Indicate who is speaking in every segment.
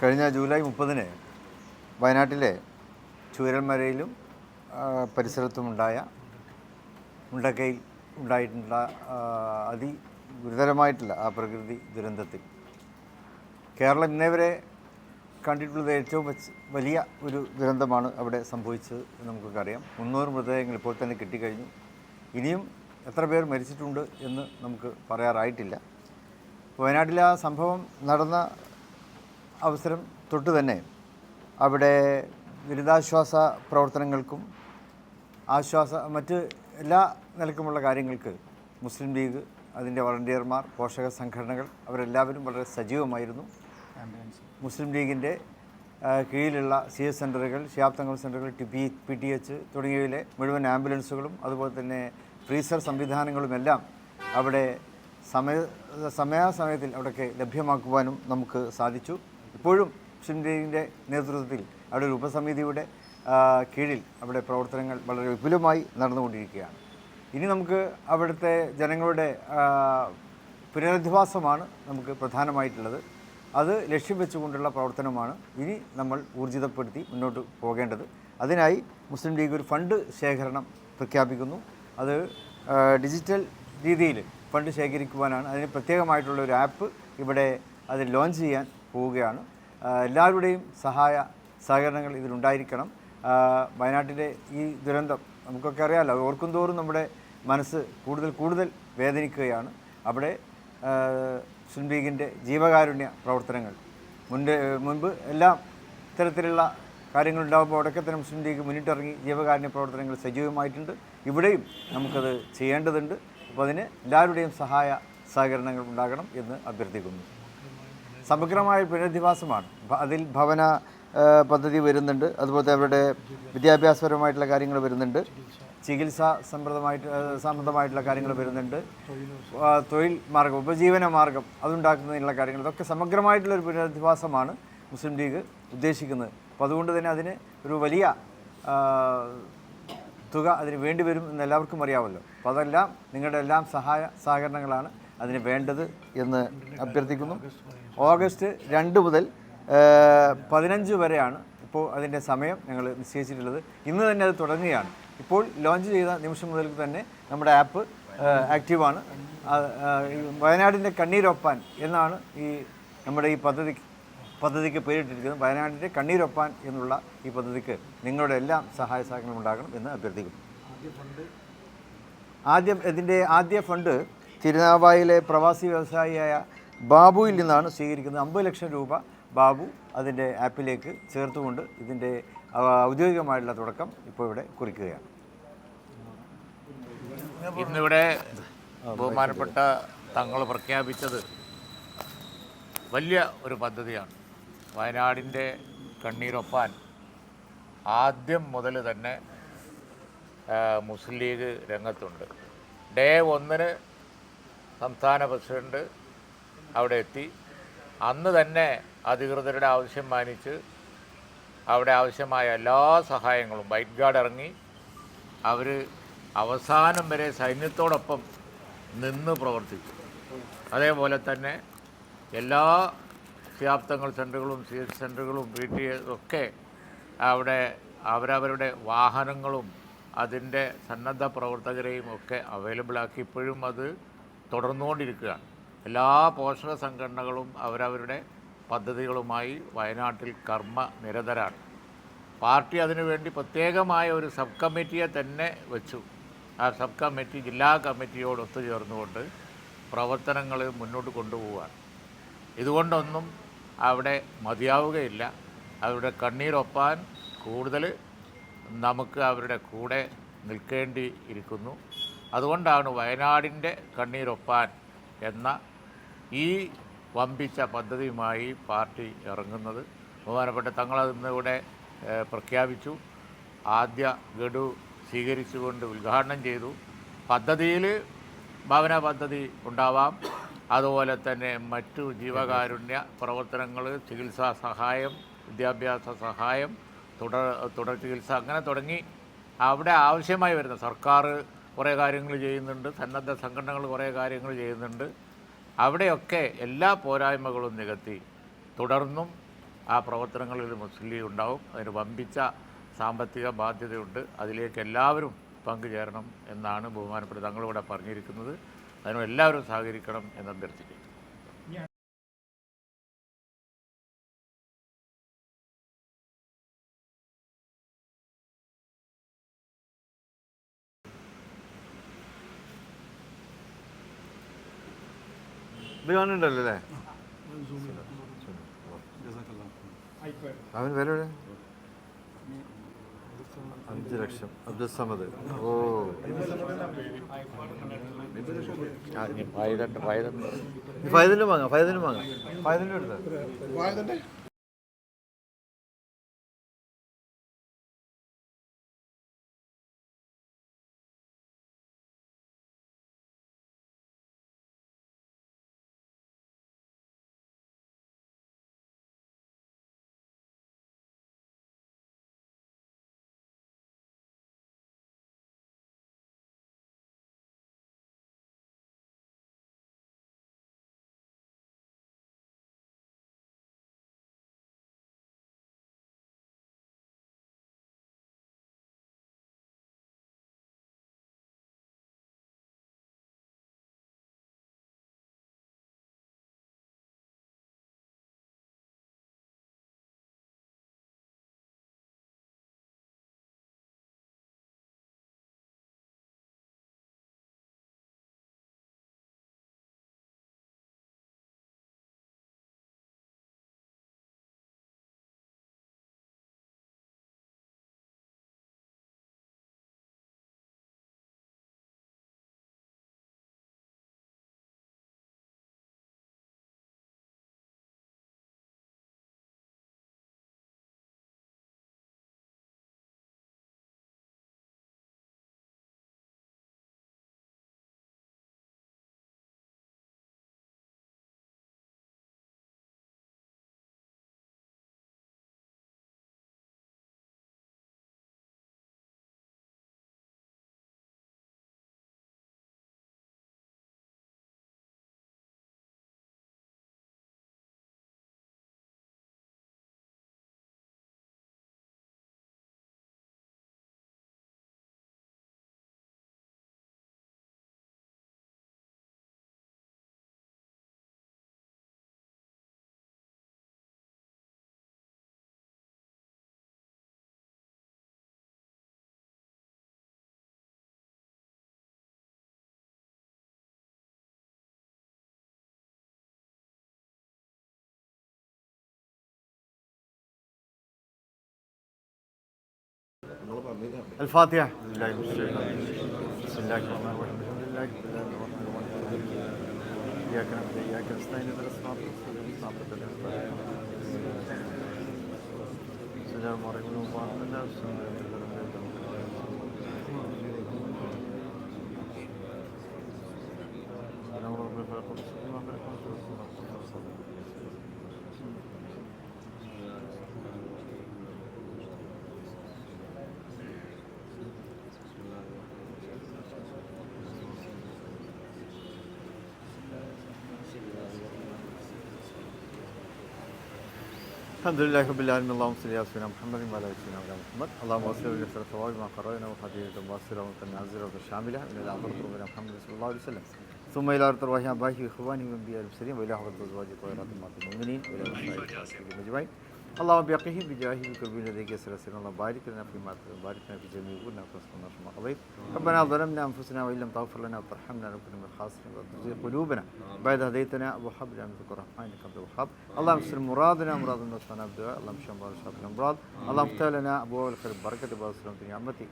Speaker 1: കഴിഞ്ഞ ജൂലൈ മുപ്പതിന് വയനാട്ടിലെ ചൂരൽമലയിലും പരിസരത്തും പരിസരത്തുമുണ്ടായ മുണ്ടക്കയിൽ ഉണ്ടായിട്ടുള്ള അതി ഗുരുതരമായിട്ടുള്ള ആ പ്രകൃതി ദുരന്തത്തിൽ. കേരളം ഇന്നേവരെ കണ്ടിട്ടുള്ളത് ഏറ്റവും വലിയ ഒരു ദുരന്തമാണ് അവിടെ സംഭവിച്ചത് എന്ന് നമുക്കൊക്കെ അറിയാം മുന്നൂറ് മൃതദേഹങ്ങൾ ഇപ്പോൾ തന്നെ കിട്ടിക്കഴിഞ്ഞു. ഇനിയും എത്ര പേർ മരിച്ചിട്ടുണ്ട് എന്ന് നമുക്ക് പറയാറായിട്ടില്ല. വയനാട്ടിലെ ആ സംഭവം നടന്ന അവസരം തൊട്ട് തന്നെ. അവിടെ ദുരിതാശ്വാസ പ്രവർത്തനങ്ങൾക്കും ആശ്വാസ മറ്റ് എല്ലാ നിലക്കുമുള്ള കാര്യങ്ങൾക്ക് മുസ്ലിം ലീഗ് അതിന്റെ വളണ്ടിയർമാർ പോഷക സംഘടനകൾ അവരെല്ലാവരും വളരെ സജീവമായിരുന്നു. മുസ്ലിം ലീഗിന്റെ കീഴിലുള്ള സി എസ് സെന്ററുകൾ തങ്ങൾ സെന്ററുകൾ T P P T H തുടങ്ങിയവയിലെ മുഴുവൻ ആംബുലൻസുകളും അതുപോലെ തന്നെ ഫ്രീസർ സംവിധാനങ്ങളുമെല്ലാം അവിടെ സമയ സമയാസമയത്തിൽ അവിടെയൊക്കെ ലഭ്യമാക്കുവാനും നമുക്ക് സാധിച്ചു. ഇപ്പോഴും മുസ്ലിം നേതൃത്വത്തിൽ അവിടെ ഒരു ഉപസമിതിയുടെ കീഴിൽ അവിടെ പ്രവർത്തനങ്ങൾ വളരെ വിപുലമായി നടന്നുകൊണ്ടിരിക്കുകയാണ്. ഇനി നമുക്ക് അവിടുത്തെ ജനങ്ങളുടെ പുനരധിവാസമാണ് നമുക്ക് പ്രധാനമായിട്ടുള്ളത്. അത് ലക്ഷ്യം വെച്ചുകൊണ്ടുള്ള പ്രവർത്തനമാണ് ഇനി നമ്മൾ ഊർജിതപ്പെടുത്തി മുന്നോട്ട് പോകേണ്ടത്. അതിനായി മുസ്ലിം ലീഗ് ഒരു ഫണ്ട് ശേഖരണം പ്രഖ്യാപിക്കുന്നു. അത് ഡിജിറ്റൽ രീതിയിൽ ഫണ്ട് ശേഖരിക്കുവാനാണ്. അതിന് പ്രത്യേകമായിട്ടുള്ള ഒരു ആപ്പ് ഇവിടെ അത് ലോഞ്ച് ചെയ്യാൻ പോവുകയാണ്. എല്ലാവരുടെയും സഹായ സഹകരണങ്ങൾ ഇതിലുണ്ടായിരിക്കണം. വയനാട്ടിലെ ഈ ദുരന്തം നമുക്കൊക്കെ അറിയാമല്ലോ ഓർക്കുംതോറും ഓർക്കും തോറും നമ്മുടെ മനസ്സ് കൂടുതൽ കൂടുതൽ വേദനിക്കുകയാണ്. അവിടെ മുസ്ലിം ലീഗിന്റെ ജീവകാരുണ്യ പ്രവർത്തനങ്ങൾ മുൻപ് മുൻപ് എല്ലാം ഇത്തരത്തിലുള്ള കാര്യങ്ങളുണ്ടാകുമ്പോൾ അവിടെയൊക്കെ തന്നെ മുസ്ലിം ലീഗ് മുന്നിട്ടിറങ്ങി ജീവകാരുണ്യ പ്രവർത്തനങ്ങൾ സജീവമായിട്ടുണ്ട്. ഇവിടെയും നമുക്കത് ചെയ്യേണ്ടതുണ്ട്. അപ്പോൾ അതിന് എല്ലാവരുടെയും സഹായ സഹകരണങ്ങൾ ഉണ്ടാകണം എന്ന് അഭ്യർത്ഥിക്കുന്നു. സമഗ്രമായ പുനരധിവാസമാണ്. അതിൽ ഭവന പദ്ധതി വരുന്നുണ്ട്. അതുപോലെ അവരുടെ വിദ്യാഭ്യാസപരമായിട്ടുള്ള കാര്യങ്ങൾ വരുന്നുണ്ട്. ചികിത്സാ ആ, സംബന്ധമായിട്ടുള്ള കാര്യങ്ങൾ വരുന്നുണ്ട്. തൊഴിൽ മാർഗം ഉപജീവന മാർഗം അതുണ്ടാക്കുന്നതിനുള്ള കാര്യങ്ങൾ ഇതൊക്കെ സമഗ്രമായിട്ടുള്ള ഒരു പുനരധിവാസമാണ് മുസ്ലിം ലീഗ് ഉദ്ദേശിക്കുന്നത്. അപ്പോൾ അതുകൊണ്ട് തന്നെ അതിന് ഒരു വലിയ തുക അതിന് വേണ്ടി വരും എന്ന് എല്ലാവർക്കും അറിയാമല്ലോ. അപ്പോൾ അതെല്ലാം നിങ്ങളുടെ എല്ലാം സഹായ സഹകരണങ്ങളാണ് അതിന് വേണ്ടത് എന്ന് അഭ്യർത്ഥിക്കുന്നു. ഓഗസ്റ്റ് രണ്ട് മുതൽ പതിനഞ്ച് വരെയാണ് ഇപ്പോൾ അതിന്റെ സമയം ഞങ്ങൾ നിശ്ചയിച്ചിട്ടുള്ളത്. ഇന്ന് തന്നെ അത് തുടങ്ങുകയാണ്. ഇപ്പോൾ ലോഞ്ച് ചെയ്ത നിമിഷം മുതൽ തന്നെ നമ്മുടെ ആപ്പ് ആക്റ്റീവാണ്. വയനാടിന്റെ കണ്ണീരൊപ്പാൻ എന്നാണ് ഈ നമ്മുടെ ഈ പദ്ധതി പദ്ധതിക്ക് പേരിട്ടിരിക്കുന്നത്. വയനാടിന്റെ കണ്ണീരൊപ്പാൻ എന്നുള്ള ഈ പദ്ധതിക്ക് നിങ്ങളുടെ എല്ലാം സഹായ സഹകരണം ഉണ്ടാകണം എന്ന് അഭ്യർത്ഥിക്കുന്നു. ആദ്യം ഇതിന്റെ ആദ്യ ഫണ്ട് തിരുനാവായിലെ പ്രവാസി വ്യവസായിയായ ബാബുവിൽ നിന്നാണ് സ്വീകരിക്കുന്നത്. അമ്പത് ലക്ഷം രൂപ ബാബു അതിന്റെ ആപ്പിലേക്ക് ചേർത്തുകൊണ്ട് ഇതിന്റെ ഔദ്യോഗികമായിട്ടുള്ള തുടക്കം ഇപ്പോൾ ഇവിടെ കുറിക്കുകയാണ്.
Speaker 2: ഇന്നിവിടെ ബഹുമാനപ്പെട്ട തങ്ങൾ പ്രഖ്യാപിച്ചത് വലിയ ഒരു പദ്ധതിയാണ്. വയനാടിന്റെ കണ്ണീരൊപ്പാൻ ആദ്യം മുതൽ തന്നെ മുസ്ലിം ലീഗ് രംഗത്തുണ്ട്. ഡേ ഒന്നിന് സംസ്ഥാന പ്രസിഡന്റ് അവിടെ എത്തി. അന്ന് തന്നെ അധികൃതരുടെ ആവശ്യം മാനിച്ച് അവിടെ ആവശ്യമായ എല്ലാ സഹായങ്ങളും വൈറ്റ് ഗാർഡ് ഇറങ്ങി. അവർ അവസാനം വരെ സൈന്യത്തോടൊപ്പം നിന്ന് പ്രവർത്തിച്ചു. അതേപോലെ തന്നെ എല്ലാ ശാബ്ദങ്ങൾ സെന്ററുകളും സി എസ് സെന്ററുകളും പി ടി ഒക്കെ അവിടെ അവരവരുടെ വാഹനങ്ങളും അതിന്റെ സന്നദ്ധ പ്രവർത്തകരെയും ഒക്കെ അവൈലബിൾ ആക്കി ഇപ്പോഴും അത് തുടർന്നുകൊണ്ടിരിക്കുകയാണ്. എല്ലാ പോഷക സംഘടനകളും അവരവരുടെ പദ്ധതികളുമായി വയനാട്ടിൽ കർമ്മ നിരതരാണ്. പാർട്ടി അതിനുവേണ്ടി പ്രത്യേകമായ ഒരു സബ് കമ്മിറ്റിയെ തന്നെ വെച്ചു. ആ സബ് കമ്മിറ്റി ജില്ലാ കമ്മിറ്റിയോട് ഒത്തുചേർന്നുകൊണ്ട് പ്രവർത്തനങ്ങൾ മുന്നോട്ട് കൊണ്ടുപോവുകയാണ്. ഇതുകൊണ്ടൊന്നും അവിടെ മതിയാവുകയില്ല. അവരുടെ കണ്ണീരൊപ്പാൻ കൂടുതൽ നമുക്ക് അവരുടെ കൂടെ നിൽക്കേണ്ടി ഇരിക്കുന്നു അതുകൊണ്ടാണ് വയനാടിന്റെ കണ്ണീരൊപ്പാൻ എന്ന ഈ വമ്പിച്ച പദ്ധതിയുമായി പാർട്ടി ഇറങ്ങുന്നത്. ബഹുമാനപ്പെട്ട തങ്ങളത് ഇന്നിവിടെ ഏഹ്, പ്രഖ്യാപിച്ചു. ആദ്യ ഗഡു സ്വീകരിച്ചുകൊണ്ട് ഉദ്ഘാടനം ചെയ്തു. പദ്ധതിയിൽ ഭവന പദ്ധതി ഉണ്ടാവാം. അതുപോലെ തന്നെ മറ്റു ജീവകാരുണ്യ പ്രവർത്തനങ്ങൾ ചികിത്സാ സഹായം വിദ്യാഭ്യാസ സഹായം തുടർ തുടർ ചികിത്സ അങ്ങനെ തുടങ്ങി അവിടെ ആവശ്യമായി വരുന്ന സർക്കാർ കുറേ കാര്യങ്ങൾ ചെയ്യുന്നുണ്ട്. സന്നദ്ധ സംഘടനകൾ കുറേ കാര്യങ്ങൾ ചെയ്യുന്നുണ്ട്. അവിടെയൊക്കെ എല്ലാ പോരായ്മകളും നികത്തി തുടർന്നും ആ പ്രവർത്തനങ്ങളിൽ മുസ്ലിം ലീഗ് ഉണ്ടാവും. അതിന് വമ്പിച്ച സാമ്പത്തിക ബാധ്യതയുണ്ട്. അതിലേക്ക് എല്ലാവരും പങ്കുചേരണം എന്നാണ് ബഹുമാനപ്പെട്ട തങ്ങളിവിടെ പറഞ്ഞിരിക്കുന്നത്. അതിനും എല്ലാവരും സഹകരിക്കണം എന്ന് അഭ്യർത്ഥിക്കുന്നു.
Speaker 1: കാണുന്നുണ്ടല്ലോ അല്ലേ അവൻ വില? അഞ്ച് ലക്ഷം. അബ്ദുൽ സമദ് ഓ. ഫൈതലും വാങ്ങാം ഫൈതലും വാങ്ങാം. ഫൈതലും എടുത്ത് الفاتحة. بسم الله الرحمن الرحيم. الحمد لله رب العالمين إياك نعبد وإياك نستعين. اهدنا الصراط المستقيم الحمد لله رب العالمين. اللهم صل على سيدنا محمد وعلى سيدنا محمد. اللهم صل على سيدنا الطواب ما قرأنا وخديجه الباصره والنازره والشامله من الآخر ربنا محمد صلى الله عليه وسلم. ثم إلى أرض الرواح باهي اخواني من بيار المسلمين والى حضره الزواج الطيرات المؤمنين وإلى الله يجازيكم اجمعين اللهم بيقيه بجاهه بكربين لديك يسر سيدنا الله بارك لنا فيما بارك لنا في جميع أمورنا وقصنا ما قضيت ربنا ظلمنا أنفسنا وإن لم تغفر لنا وترحمنا لنكن من الخاسرين وتزيغ قلوبنا بعد هديتنا وهب لنا من ذكر إنك أنت الوهاب اللهم استر مرادنا مراد النصارى بالدعاء اللهم اشف امراض شافي الامراض اللهم افتح لنا ابواب الخير بركه السلام في نعمتك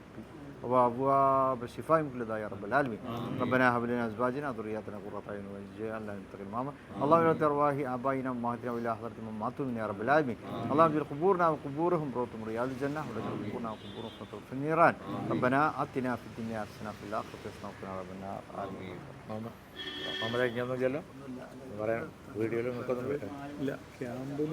Speaker 1: وابواب الشفاء من كل داء يا رب العالمين ربنا هب لنا ازواجنا ذرياتنا قرة اعين واجعلنا للمتقين اماما اللهم لا ارواح ابائنا وامهاتنا والى حضرة من ماتوا من يا رب العالمين اللهم اجعل قبورنا وقبورهم روضة من رياض الجنه واجعل قبورنا وقبورهم فتوى في النيران ربنا اتنا في الدنيا حسنه في الاخره حسنه وقنا عذاب النار امين
Speaker 2: മുഹമ്മദ് മുഹമ്മദ് ഇങ്ങൊന്നുമില്ലല്ലോ പറയാൻ വീഡിയോയിൽ നിൽക്കുന്നുണ്ട്
Speaker 3: ഇല്ല ക്യാമ്പിൽ